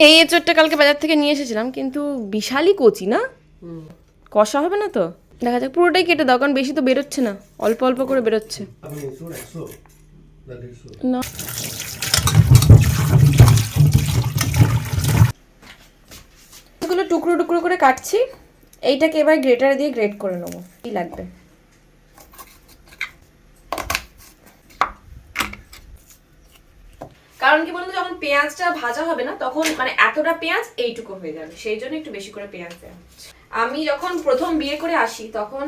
এই এঁচড়টা কালকে বাজার থেকে নিয়ে এসেছিলাম কিন্তু বিশালই কচি না? কষা হবে না তো? দেখা যাক পুরোটাই কেটে দাও কারণ বেশি তো বেরোচ্ছে না। অল্প অল্প করে বেরোচ্ছে। না এগুলো টুকরো টুকরো করে কাটছি। এইটাকে এবার গ্রেটার দিয়ে গ্রেট করে নেব। কি লাগবে? কারণ কি বলতো? যখন পেঁয়াজটা ভাজা হবে না, তখন মানে এতটা পেঁয়াজ এইটুকু হয়ে যাবে। সেই জন্য একটু বেশি করে পেঁয়াজ দেওয়া হচ্ছে। আমি যখন প্রথম বিয়ে করে আসি, তখন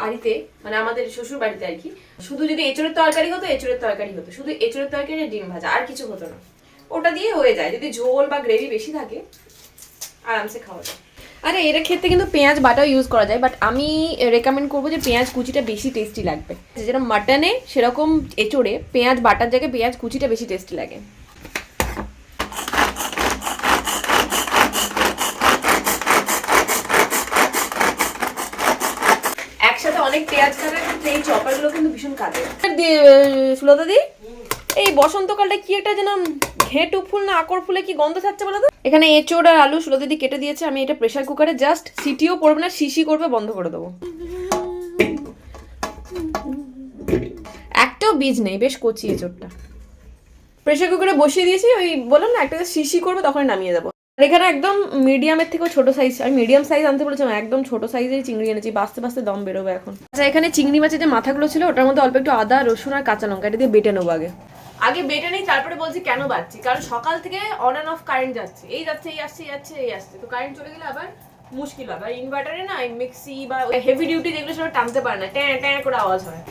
বাড়িতে মানে আমাদের শ্বশুর বাড়িতে আর কি, শুধু যদি এঁচড়ের তরকারি হতো, এঁচড়ের তরকারি হতো। শুধু এঁচড়ের তরকারি ডিম ভাজা, আর কিছু হতো না। ওটা দিয়ে হয়ে যায়। যদি ঝোল বা গ্রেভি বেশি থাকে, আরামসে খাওয়া যায়। আরে, এর ক্ষেত্রে কিন্তু পেঁয়াজ বাটাও ইউজ করা যায় বাট আমি রেকমেন্ড করব যে পেঁয়াজ কুচিটা বেশি টেস্টি লাগবে। যেরকম মাটনে সেরকম এঁচড়ে পেঁয়াজ বাটার জায়গায় পেঁয়াজ কুচিটা বেশি টেস্টি লাগে একসাথে অনেক পেঁয়াজ কাটার ক্ষেত্রে এই চপারগুলো কিন্তু ভীষণ কাজে। সুলতা দি, এই বসন্তকালটা কি একটা যেন ঘেঁটু ফুল না আকর ফুলে কি গন্ধ থাকছে বলো তো? এখানে এঁচোড় আর আলু সুলতা দি কেটে দিয়েছে, আমি এটা প্রেসার কুকারে জাস্ট সিটিও করবে না, শিশি করবে, বন্ধ করে দেবো। একটাও বীজ নেই, বেশ কচি এঁচোড়টা। প্রেসার কুকারে বসিয়ে দিয়েছি, ওই বললাম না, একটা শিশি করবে তখন নামিয়ে দেবো। আর এখানে একদম মিডিয়ামের থেকেও ছোট সাইজ আমি মিডিয়াম সাইজ আনতে বলেছিলাম একদম ছোট সাইজের চিংড়ি এনেছি বাস্তে বাস্তে দম বেরোবে এখন। আচ্ছা এখানে চিংড়ি মাছের যে মাথাগুলো ছিল, ওটার মধ্যে অল্প একটু আদা, রসুন আর কাঁচা লঙ্কা, এটা দিয়ে বেটে নেব আগে। আগে বেটে নেই, তারপরে বলছি কেন বাচ্ছি কারণ সকাল থেকে অন অ্যান্ড অফ কারেন্ট যাচ্ছে, এই যাচ্ছে, এই আসছে, এই যাচ্ছে, এই আসছে, তো কারেন্ট চলে গেলে আবার মুশকিল হবে, আর ইনভার্টারে না মিক্সি বা হেভি ডিউটি যেগুলো সেটা টানতে পারে না, ট্যাঁ ট্যাঁ করে আওয়াজ হয়।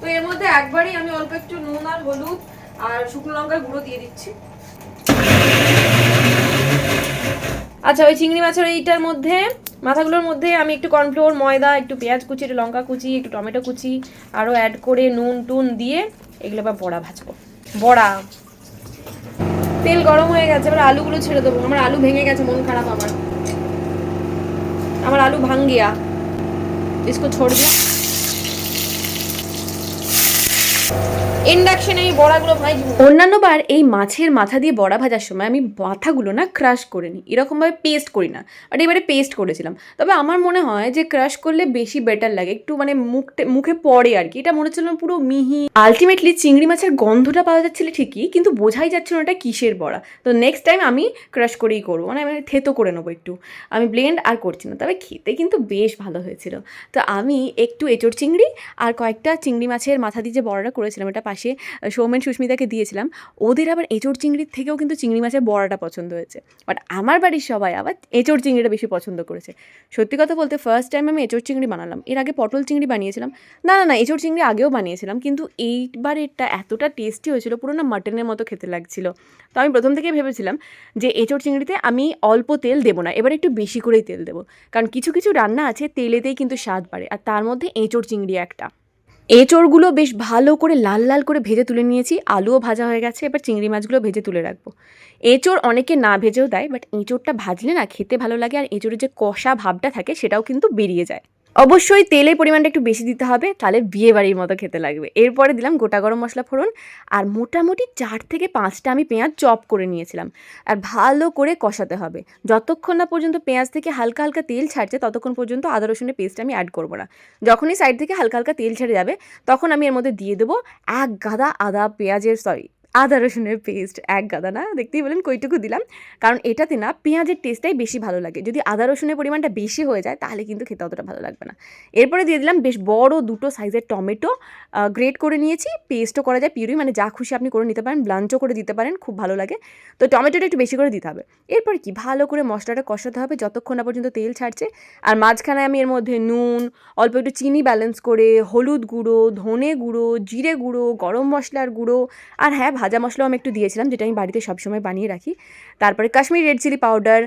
তো এর মধ্যে একবারই আমি অল্প একটু নুন আর হলুদ আর শুকনো লঙ্কার গুঁড়ো দিয়ে দিচ্ছি। আচ্ছা ওই চিংড়ি মাছের এইটার মধ্যে মাথাগুলোর মধ্যে আমি একটু কর্নফ্লোর ময়দা একটু পেঁয়াজ কুচি একটু লঙ্কা কুচি একটু টমেটো কুচি আরও অ্যাড করে নুন টুন দিয়ে এগুলো আবার বড়া ভাজবো বড়া তেল গরম হয়ে গেছে এবার আলুগুলো ছেড়ে দেবো আমার আলু ভেঙে গেছে মন খারাপ আমার আমার আলু ভাঙ গিয়া इसको छोड़ दिया ইন্ডাকশনে এই বড়াগুলো ভাজবো অন্যান্যবার এই মাছের মাথা দিয়ে বড়া ভাজার সময় আমি মাথাগুলো না ক্রাশ করে নিই এরকমভাবে পেস্ট করি না। বাট এবারে পেস্ট করেছিলাম। তবে আমার মনে হয় যে ক্রাশ করলে বেশি বেটার লাগে। একটু মানে মুখটে মুখে পড়ে আর কি। এটা মনে হচ্ছিল পুরো মিহি। আলটিমেটলি চিংড়ি মাছের গন্ধটা পাওয়া যাচ্ছিল ঠিকই, কিন্তু বোঝাই যাচ্ছিল না এটা কিসের বড়া। তো নেক্সট টাইম আমি ক্রাশ করেই করব। মানে আমি থেতো করে নেব একটু। আমি ব্লেন্ড আর করছি না। তবে খেতে কিন্তু বেশ ভালো হয়েছিল। তো আমি একটু এঁচড় চিংড়ি আর কয়েকটা চিংড়ি মাছের মাথা দিয়ে যে বড়াটা করেছিলাম, এটা পাশে সৌমেন সুস্মিতাকে দিয়েছিলাম। ওদের আবার এঁচড় চিংড়ির থেকেও কিন্তু চিংড়ি মাছের বড়াটা পছন্দ হয়েছে। বাট আমার বাড়ির সবাই আবার এঁচড় চিংড়িটা বেশি পছন্দ করেছে। সত্যি কথা বলতে ফার্স্ট টাইম আমি এঁচড় চিংড়ি বানালাম। এর আগে পটল চিংড়ি বানিয়েছিলাম। না না না, এঁচড় চিংড়ি আগেও বানিয়েছিলাম। কিন্তু এইবার এটা এতটা টেস্টি হয়েছিল, পুরো না মাটনের মতো খেতে লাগছিল। তো আমি প্রথম থেকেই ভেবেছিলাম যে এঁচড় চিংড়িতে আমি অল্প তেল দেবো না, এবার একটু বেশি করেই তেল দেবো। কারণ কিছু কিছু রান্না আছে তেলেতেই কিন্তু স্বাদ বাড়ে। আর তার মধ্যে এঁচড় চিংড়ি একটা। এঁচড়গুলো বেশ ভালো করে লাল লাল করে ভেজে তুলে নিয়েছি। আলুও ভাজা হয়ে গেছে। এবার চিংড়ি মাছগুলো ভেজে তুলে রাখব। এঁচড় অনেকে না ভেজেও দেয়, বাট এঁচড়টা ভাজলে না খেতে ভালো লাগে। আর এঁচড়ের যে কষা ভাবটা থাকে, সেটাও কিন্তু বেরিয়ে যায়। অবশ্যই তেলের পরিমাণটা একটু বেশি দিতে হবে, তাহলে বিয়ে বাড়ির মতো খেতে লাগবে। এরপরে দিলাম গোটা গরম মশলা ফোড়ন, আর মোটামুটি চার থেকে পাঁচটা আমি পেঁয়াজ চপ করে নিয়েছিলাম, আর ভালো করে কষাতে হবে। যতক্ষণ না পর্যন্ত পেঁয়াজ থেকে হালকা হালকা তেল ছাড়ছে, ততক্ষণ পর্যন্ত আদা, রসুনের পেস্ট আমি অ্যাড করব না। যখনই সাইড থেকে হালকা হালকা তেল ছেড়ে যাবে, তখন আমি এর মধ্যে দিয়ে দেবো এক গাদা আদা পেঁয়াজের সরি আদা রসুনের পেস্ট এক গাদা, না? দেখতেই বলেন কইটুকু দিলাম। কারণ এটাতে না পেঁয়াজের টেস্টটাই বেশি ভালো লাগে। যদি আদা রসুনের পরিমাণটা বেশি হয়ে যায়, তাহলে কিন্তু খেতে অতটা ভালো লাগবে না। এরপরে দিয়ে দিলাম বেশ বড় দুটো সাইজের টমেটো গ্রেট করে নিয়েছি পেস্টও করা যায় পিউরি মানে যা খুশি আপনি করে নিতে পারেন ব্লাঞ্চও করে দিতে পারেন, খুব ভালো লাগে। তো টমেটোটা একটু বেশি করে দিতে হবে। এরপর কি? ভালো করে মশলাটা কষাতে হবে, যতক্ষণ না পর্যন্ত তেল ছাড়ছে। আর মাঝখানে আমি এর মধ্যে নুন, অল্প একটু চিনি ব্যালেন্স করে, হলুদ গুঁড়ো, ধনে গুঁড়ো, জিরে গুঁড়ো, গরম মশলার গুঁড়ো, আর হ্যাঁ ভাজা মশলাও আমি একটু দিয়েছিলাম, যেটা আমি বাড়িতে সবসময় বানিয়ে রাখি। তারপরে কাশ্মীর রেড চিলি পাউডার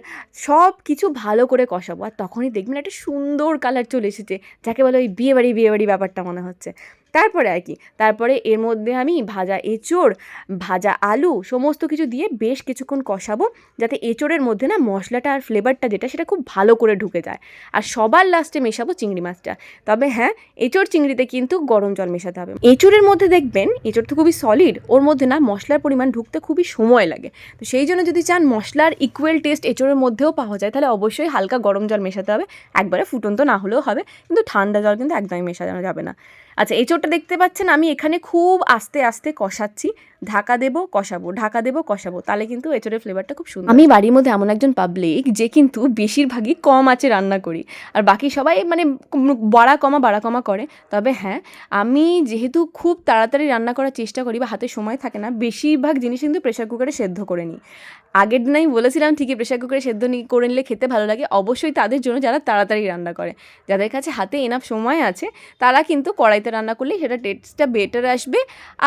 সব কিছু ভালো করে কষাবো। আর তখনই দেখবেন একটা সুন্দর কালার চলে এসেছে, যাকে বলে ওই বিয়ে বাড়ি বিয়ে বাড়ি ব্যাপারটা মনে হচ্ছে। তারপরে আর কি। তারপরে এর মধ্যে আমি ভাজা এঁচোড়, ভাজা আলু, সমস্ত কিছু দিয়ে বেশ কিছুক্ষণ কষাবো যাতে এঁচোড়ের মধ্যে না মশলাটা আর ফ্লেভারটা যেটা সেটা খুব ভালো করে ঢুকে যায়। আর সবার লাস্টে মেশাবো চিংড়ি মাছটা। তবে হ্যাঁ এঁচোড় চিংড়িতে কিন্তু গরম জল মেশাতে হবে। এঁচোড়ের মধ্যে দেখবেন, এঁচোড় তো খুবই সলিড ওর মধ্যে না মশলার পরিমাণ ঢুকতে খুবই সময় লাগে। তো সেই জন্য যদি চান মশলার ইকুয়াল টেস্ট এঁচোড়ের মধ্যেও পাওয়া যায়, তাহলে অবশ্যই হালকা গরম জল মেশাতে হবে। একবারে ফুটন্ত না হলেও হবে, কিন্তু ঠান্ডা জল কিন্তু একদমই মেশানো যাবে না। আচ্ছা এই এঁচোড়টা দেখতে পাচ্ছেন আমি এখানে খুব আস্তে আস্তে কষাচ্ছি। ঢাকা দেবো, কষাবো, ঢাকা দেবো, কষাবো। তাহলে কিন্তু এঁচোড়ের ফ্লেভারটা খুব সুন্দর। আমি বাড়ির মধ্যে এমন একজন পাবলিক যে কিন্তু বেশিরভাগই কম আছে রান্না করি। আর বাকি সবাই মানে বাড়া কমা বাড়া কমা করে। তবে হ্যাঁ আমি যেহেতু খুব তাড়াতাড়ি রান্না করার চেষ্টা করি বা হাতে সময় থাকে না, বেশিরভাগ জিনিস কিন্তু প্রেশার কুকারে সেদ্ধ করে নিই। আগের দিন আমি বলেছিলাম, ঠিকই প্রেশার কুকারে সেদ্ধ করে নিলে খেতে ভালো লাগে। অবশ্যই তাদের জন্য যারা তাড়াতাড়ি রান্না করে, যাদের কাছে হাতে এনাফ সময় আছে, তারা কিন্তু কড়াইতে রান্না করলে সেটা টেস্টটা বেটার আসবে।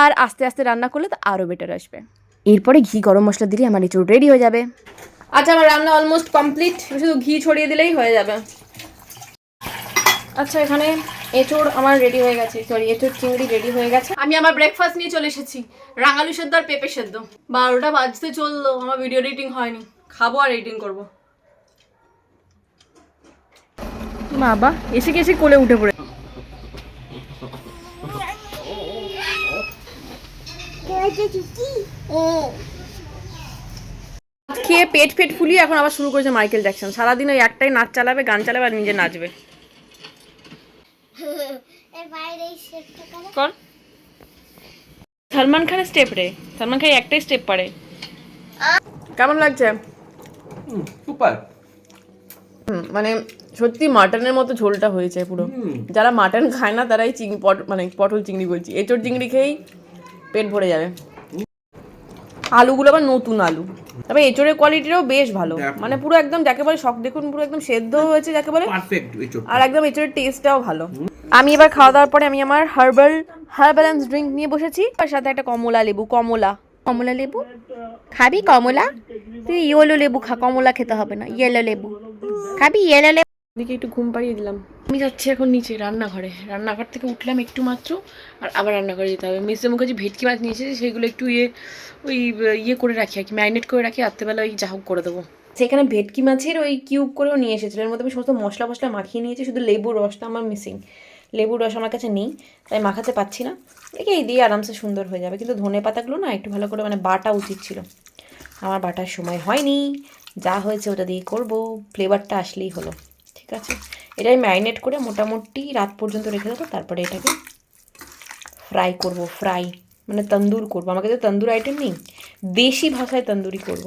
আর আস্তে আস্তে রান্না করলে তো আরও বেটার আসবে। এরপরে ঘি গরম মশলা দিলে আমার এঁচুড় রেডি হয়ে যাবে। আচ্ছা আমার রান্না অলমোস্ট কমপ্লিট শুধু ঘি ছড়িয়ে দিলেই হয়ে যাবে। আচ্ছা এখানে এঁচোড় আমার রেডি হয়ে গেছে। সরি এঁচোড় চিংড়ি রেডি হয়ে গেছে। আমি আমার ব্রেকফাস্ট নিয়ে চলে এসেছি। রাঙালু সেদ্ধ আর পেঁপে সেদ্ধ। বারোটা বাজতে চলল। আমার ভিডিও এডিটিং হয়নি। খাব আর এডিটিং করব। বাবা এসে গেছে কোলে উঠে পড়ে। খেয়ে পেট ফেট ফুলিয়ে এখন আবার শুরু করেছে মাইকেল জ্যাকসন। সারাদিন ওই একটাই নাচ চালাবে গান চালাবে আর নিজে নাচবে। করে। সলমান খানের স্টেপ রে। সলমান খান একটাই স্টেপ পারে। কেমন লাগছে? সুপার মানে সত্যি মাটনের মতো ঝোলটা হয়েছে পুরো। যারা মাটন খায় না তারাই চিংড়ি পট মানে পটল চিংড়ি বলছি। এঁচোড় চিংড়ি খেয়েই পেট ভরে যাবে। আলুগুলো আবার নতুন আলু। তবে এঁচোড়ের কোয়ালিটিটাও বেশ ভালো। মানে পুরো একদম যাকে বলে শখ দেখুন পুরো একদম সেদ্ধ হয়েছে যাকে বলে পারফেক্ট এঁচোড়। আর একদম এঁচোড়ের টেস্টটাও ভালো। আমি এবার খাওয়া দাওয়ার পরে আমি আমার হার্বাল হার্বালেন্স ড্রিঙ্ক নিয়ে বসেছি। আর সাথে একটা কমলা লেবু কমলা। কমলা লেবু? খাবি কমলা? তুই ইয়েলো লেবু খা কমলা খেতে হবে না ইয়েলো লেবু। খাবি ইয়েলো লেবু? দিকে একটু ঘুম পাড়িয়ে দিলাম। আমি যাচ্ছি এখন নিচে রান্নাঘরে। রান্নাঘর থেকে উঠলাম একটু মাত্র আর আবার রান্নাঘরে যেতে হবে। মিস্টার মুখার্জি ভেটকি মাছ নিয়েছে সেগুলো একটু ইয়ে ওই ইয়ে করে রাখি আর কি ম্যারিনেট করে রাখি রাত্রেবেলা ওই যা হোক করে দেবো। সেখানে ভেটকি মাছের ওই কিউব করেও নিয়ে এসেছিল। এর মধ্যে আমি সমস্ত মশলা মশলা মাখিয়ে নিয়েছি শুধু লেবুর রসটা আমার মিসিং লেবুর রস আমার কাছে নেই তাই মাখাতে পাচ্ছি না। দেখে এই দিয়ে আরামসে সুন্দর হয়ে যাবে। কিন্তু ধনে পাতাগুলো না একটু ভালো করে মানে বাটা উচিত ছিল। আমার বাটার সময় হয়নি। যা হয়েছে ওটা দিয়ে করব। ফ্লেভারটা আসলেই হলো। ঠিক আছে? এটাই ম্যারিনেট করে মোটামুটি রাত পর্যন্ত রেখে দেবো, তারপরে এটাকে ফ্রাই করব ফ্রাই মানে তন্দুর করব। আমাকে তো তন্দুর আইটেম নেই, দেশি ভাষায় তন্দুরি করব।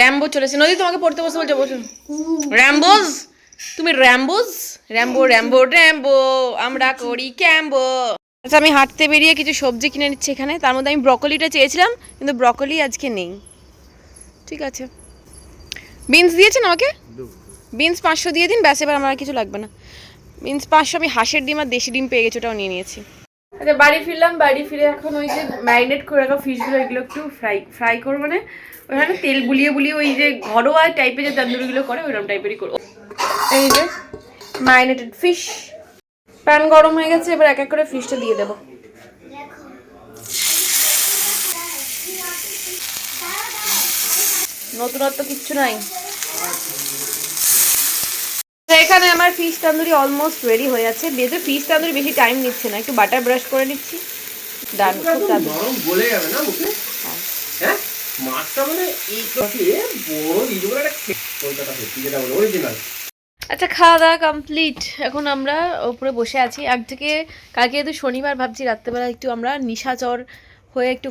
র্যাম্বো চলেছে। নদী, তোমাকে পড়তে বসে বলছে, বসুন। র্যাম্বোজ তুমি র্যাম্বোজ র্যাম্বো র্যাম্বো র্যাম্বো আমরা করি ক্যাম্বো আচ্ছা আমি হাঁটতে বেরিয়ে কিছু সবজি কিনে নিচ্ছি এখানে। তার মধ্যে আমি ব্রকলিটা চেয়েছিলাম, কিন্তু ব্রকলি আজকে নেই। ঠিক আছে। বিনস দিয়েছেন আমাকে? বিনস পাঁচশো দিয়ে দিন, ব্যাস এবার আমার কিছু লাগবে না। বিনস পাঁচশো, আমি হাঁসের ডিম আর দেশি ডিম পেয়ে গেছি, ওটাও নিয়ে নিয়েছি। আচ্ছা বাড়ি ফিরলাম, বাড়ি ফিরে এখন ওই যে ম্যারিনেট করে রাখা ফিশগুলো এগুলো একটু ফ্রাই ফ্রাই করব মানে ওখানে তেল বুলিয়ে বুলিয়ে ওই যে ঘরোয়া টাইপের যে তন্দুরিগুলো করে, ওইরকম টাইপেরই করব। এই যে ম্যারিনেটেড ফিশ প্যান গরম হয়ে গেছে, এবার এক এক করে ফিশটা দিয়ে দেবো। নতুনত্ব কিচ্ছু নাই। এখানে আমার ফিশ তান্দুরি অলমোস্ট রেডি হয়ে যাচ্ছে বেজে ফিশ তান্দুরি বেশি টাইম নিচ্ছে না। একটু বাটার ব্রাশ করে নিচ্ছি। ডান খুব গরম গলে যাবে না মুখে? হ্যাঁ। মাছটা মানে এই কাছে বড় করে একটা কলকাতা সত্যি যেটা বলে অরিজিনাল আচ্ছা খাওয়া দাওয়া কমপ্লিট এখন আমরা উপরে বসে আছি। আগ থেকে কালকে যেহেতু শনিবার ভাবছি রাত্রেবেলা একটু আমরা নিশাচর হয়ে একটু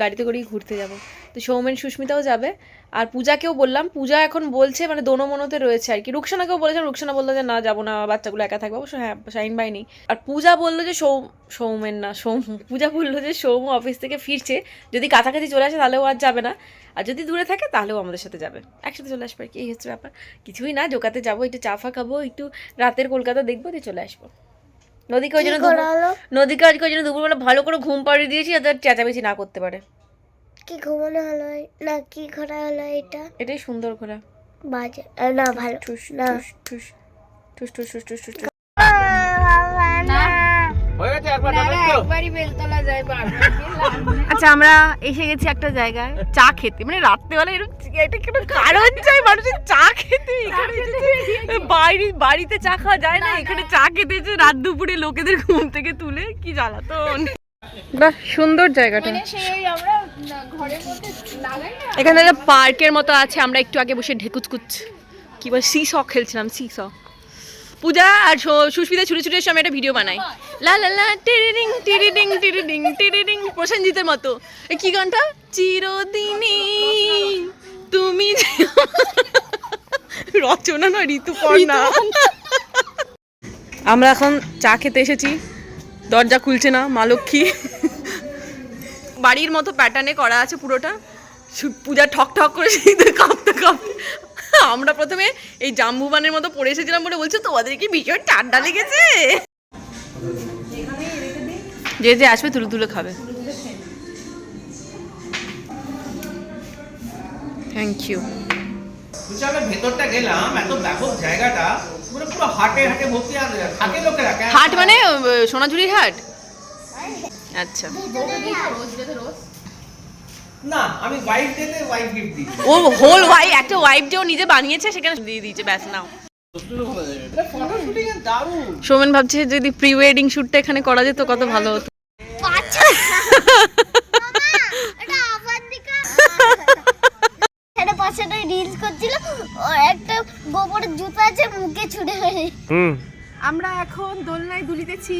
গাড়িতে করেই ঘুরতে যাব। তো সৌমেন সুস্মিতাও যাবে। আর পূজাকেও বললাম, পূজা এখন বলছে মানে দোনো মনোতে রয়েছে আর কি। রুকসানাকেও বলেছিলাম রুকসানা বলল যে, না, যাব না, বাচ্চাগুলো একা থাকবে। অবশ্য হ্যাঁ শাইন বাই নেই আর পূজা বলল যে, সৌ সৌমেন না, সৌম পূজা বলল যে, সৌম অফিস থেকে ফিরছে। যদি কাছাকাছি চলে আসে, তাহলেও আর যাবে না। আর যদি দূরে থাকে, তাহলেও আমাদের সাথে যাবে। একসাথে চলে আসবে আর কি, এই হচ্ছে ব্যাপার। কিছুই না, জোকাতে যাব, একটু চা ফা খাব, একটু রাতের কলকাতা দেখব, দিয়ে চলে আসব। নদীকে ওই জন্য নদীকে আজকে ওই জন্য দুপুরবেলা ভালো করে ঘুম পাড়িয়ে দিয়েছি যাতে চেঁচামেচি না করতে পারে কি ঘুমানো হলো না কি ঘোরা হলো এটা এটাই সুন্দর ঘোরা বাজে না ভালো ঠুস না ঠুস ঠুস ঠুস ঠুস ঠুস টুস আচ্ছা আমরা এসে গেছি একটা জায়গায় চা খেতে। মানে রাত্রেবেলা এরকম এটা কোনো কারণ চাই? মানুষের চা খেতে এখানে। বাড়ি বাড়িতে চা খাওয়া যায় না। এখানে চা খেতে এসে রাত দুপুরে লোকেদের ঘুম থেকে তুলে কি জ্বালাতন। বাহ সুন্দর জায়গাটা। এখানে একটা পার্কের মতো আছে। আমরা একটু আগে বসে ঢেকুচকুচ কি বল সি স খেলছিলাম সি স পূজা আর সুস্মিতা ছুটে ছুটে আমি একটা ভিডিও বানাই। লা লা লা টিরিডিং টিরিডিং টিরিডিং টিরিডিং প্রসেনজিতের মতো। এ কি গানটা? চিরদিনই তুমি রচনা না ঋতুপর্ণা। আমরা এখন চা খেতে এসেছি। দরজা খুলছে না মা লক্ষ্মী। বাড়ির মতো প্যাটার্নে করা আছে পুরোটা। পূজা ঠক ঠক করে কাঁপতে কাঁপতে আমরা প্রথমে এই জাম্বুবানের মতো পড়ে এসেছিলাম বলে বলছে তোমাদের কি ভীষণ ঠান্ডা লেগেছে? যে যে আসবে তুলে তুলে খাবে। থ্যাংক ইউ ভেতরটা গেলাম এত ব্যাপক জায়গাটা পুরো পুরো হাটে হাটে ভর্তি থাকে লোকেরা হাট মানে আহ, সোনাঝুরির হাট? আচ্ছা। না আমি ওয়াইফ ডেতে ওয়াইফ গিফট দিই ও হোল ওয়াই একটা ওয়াইফ যে ও নিজে বানিয়েছে সেখানে দিয়ে দিয়েছে ব্যাস নাও। সৌমেন ভাবছে যদি প্রি ওয়েডিং শ্যুটটা এখানে করা যেত কত ভালো হতো। পাশে রিলস করছিল। ওর একটা গোবরের জুতো আছে মুখে ছুটে মেরে। হুম। আমরা এখন দোলনায় দুলিতেছি।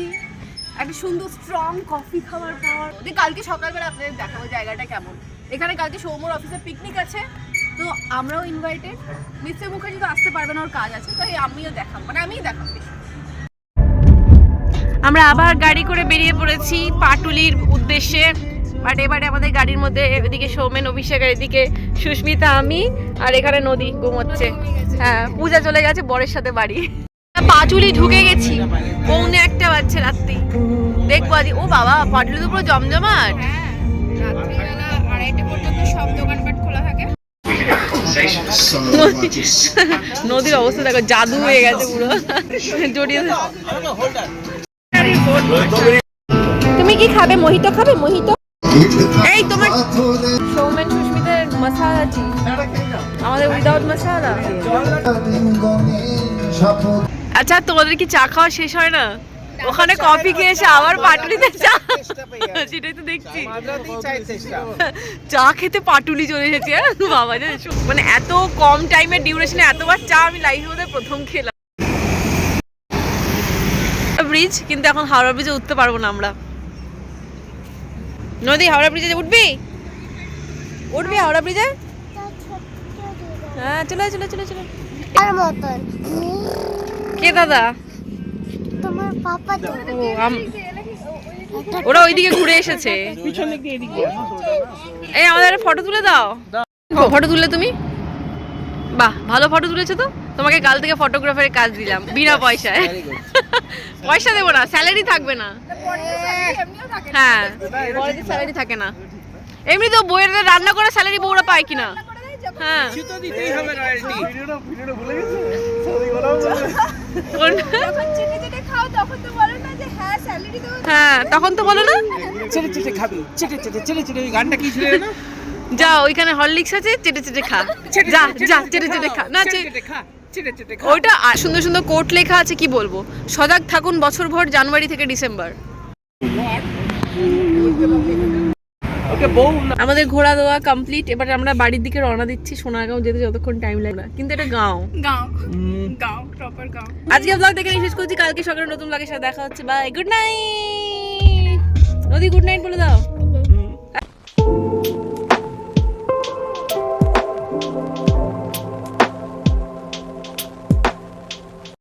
একটা সুন্দর স্ট্রং কফি খাওয়ার পর কালকে সকালবেলা আপনাদের দেখাবো জায়গাটা কেমন। এখানে কালকে সৌমর অফিসে পিকনিক আছে তো আমরাও ইনভাইটেড মিস্টার মুখার্জি তো আসতে পারবে না ওর কাজ আছে তাই আমিও দেখাবো মানে আমিই দেখাবো আমরা আবার গাড়ি করে বেরিয়ে পড়েছি পাটুলির উদ্দেশ্যে বাট এবারে আমাদের গাড়ির মধ্যে এদিকে সৌমেন অভিষেকের এদিকে সুস্মিতা আমি আর এখানে নদী ঘুমোচ্ছে। হ্যাঁ পূজা চলে গেছে বরের সাথে বাড়ি। পাটুলি ঢুকে গেছি পৌনে একটা বাজছে রাত্রি। দেখব আজ ও বাবা পাটুলি তো পুরো জমজমাট? নদীর অবস্থা দেখো জাদু হয়ে গেছে পুরো। জড়িয়ে তুমি কি খাবে? মোহিত খাবে? মোহিত? এই তোমার সৌমেন সুস্মিতের মশালা টি আমাদের উইদাউট মশালা আচ্ছা তোমাদের কি চা খাওয়া শেষ হয় না? ওখানে কফি খেয়ে এসে আবার পাটুলিতে চা সেটাই তো দেখছি। চা খেতে পাটুলি চলে এসেছে হ্যাঁ? বাবা জানিস মানে এত কম টাইমের ডিউরেশনে এতবার চা আমি লাইফের মধ্যে প্রথম খেলাম। ব্রিজ কিন্তু এখন হাওড়া ব্রিজে উঠতে পারব না আমরা। নদী হাওড়া ব্রিজে উঠবি? উঠবি হাওড়া ব্রিজে হ্যাঁ চলে চলে চলে চলে কে দাদা? ওরা ওইদিকে ঘুরে এসেছে। এই আমাদের ফটো তুলে দাও। ফটো তুললে তুমি? বাহ ভালো ফটো তুলেছো তো? তোমাকে কাল থেকে ফটোগ্রাফারের কাজ দিলাম বিনা পয়সায়। পয়সা দেবো না স্যালারি থাকবে না। হ্যাঁ স্যালারি থাকে না। এমনি তো বইয়ের রান্না করে স্যালারি বউরা পায় কিনা? হ্যাঁ। তো দিতেই হবে রয়্যালটি। কোন- হ্যাঁ তখন তো বলো না। চেটে চেটে খাবি। চেটে চেটে চেটে চেটে ওই গানটা কি ছিল না যা ওইখানে হরলিক্স আছে চেটে চেটে খা। যা যা চেটে চেটে খা। না চেটে খা। ওইটা আর সুন্দর সুন্দর কোট লেখা আছে কি বলব? সজাগ থাকুন বছরভর জানুয়ারি থেকে ডিসেম্বর। ওকে বউ আমাদের ঘোরা দেওয়া কমপ্লিট এবার আমরা বাড়ির দিকে রওনা দিচ্ছি সোনাগাঁও যেতে যতক্ষণ টাইম লাগে না। কিন্তু এটা গাঁও। গাঁও। গাঁও প্রপার গাঁও। আজকে ব্লগ দেখে শেষ করছি কালকে সকালে নতুন ব্লগের সাথে দেখা হচ্ছে বাই গুড নাইট নদী গুড নাইট বলে দাও।